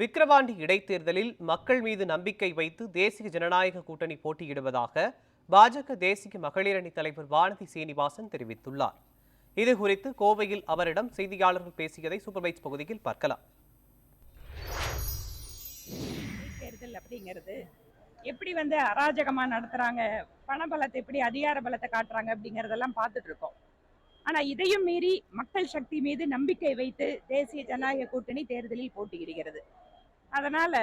விக்கிரவாண்டி இடைத்தேர்தலில் மக்கள் மீது நம்பிக்கை வைத்து தேசிய ஜனநாயக கூட்டணி போட்டியிடுவதாக பாஜக தேசிய மகளிரணி தலைவர் வானதி சீனிவாசன் தெரிவித்துள்ளார். இது குறித்து கோவையில் அவரிடம் செய்தியாளர்கள் பேசியதை சூப்பர்வைஸ் பகுதியில் பார்க்கலாம். தேர்தல் அப்படிங்கிறது எப்படி வந்து அராஜகமா நடத்துறாங்க பண பலத்தை எப்படி அதிகார பலத்தை காட்டுறாங்க அப்படிங்கறதெல்லாம் பார்த்துட்டு இருக்கோம். ஆனா இதையும் மீறி மக்கள் சக்தி மீது நம்பிக்கை வைத்து தேசிய ஜனநாயக கூட்டணி தேர்தலில் போட்டியிடுகிறது. அதனால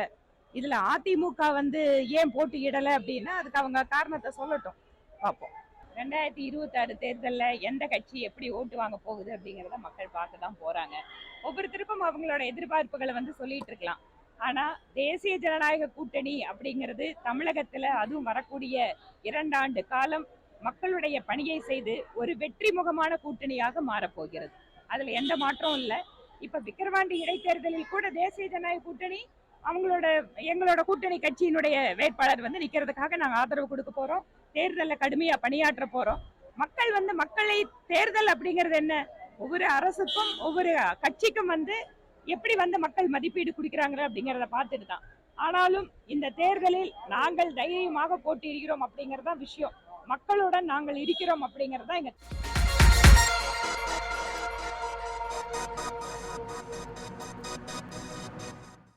இதுல அதிமுக வந்து ஏன் போட்டியிடல அப்படின்னா அதுக்கு அவங்க காரணத்தை சொல்லட்டும். பார்ப்போம். ரெண்டாயிரத்தி இருபத்தாறு தேர்தல்ல எந்த கட்சி எப்படி ஓட்டு வாங்க போகுது அப்படிங்கிறத மக்கள் பார்க்க தான் போறாங்க. ஒவ்வொருத்தருக்கும் அவங்களோட எதிர்பார்ப்புகளை வந்து சொல்லிட்டு இருக்கலாம். ஆனா தேசிய ஜனநாயக கூட்டணி அப்படிங்கிறது தமிழகத்துல அதுவும் வரக்கூடிய இரண்டாண்டு காலம் மக்களுடைய பணியை செய்து ஒரு வெற்றி முகமான கூட்டணியாக மாறப்போகிறது. அதுல எந்த மாற்றமும் இல்லை. இப்ப விக்கிரவாண்டி இடைத்தேர்தலில் கூட தேசிய ஜனநாயக கூட்டணி அவங்களோட எங்களோட கூட்டணி கட்சியினுடைய வேட்பாளர் வந்து நிக்கிறதுக்காக நாங்க ஆதரவு கொடுக்க போறோம். தேர்தலில் கடுமையா பணியாற்ற போறோம். மக்கள் வந்து மக்களை தேர்தல் அப்படிங்கிறது என்ன? ஒவ்வொரு அரசுக்கும் ஒவ்வொரு கட்சிக்கும் வந்து எப்படி வந்து மக்கள் மதிப்பீடு கொடுக்குறாங்க அப்படிங்கிறத பார்த்துட்டு தான். ஆனாலும் இந்த தேர்தலில் நாங்கள் தைரியமாக போட்டியிடுகிறோம் அப்படிங்கிறது தான் விஷயம். மக்களுடன் நாங்கள் இருக்கிறோம் அப்படிங்கிறது தான் எங்க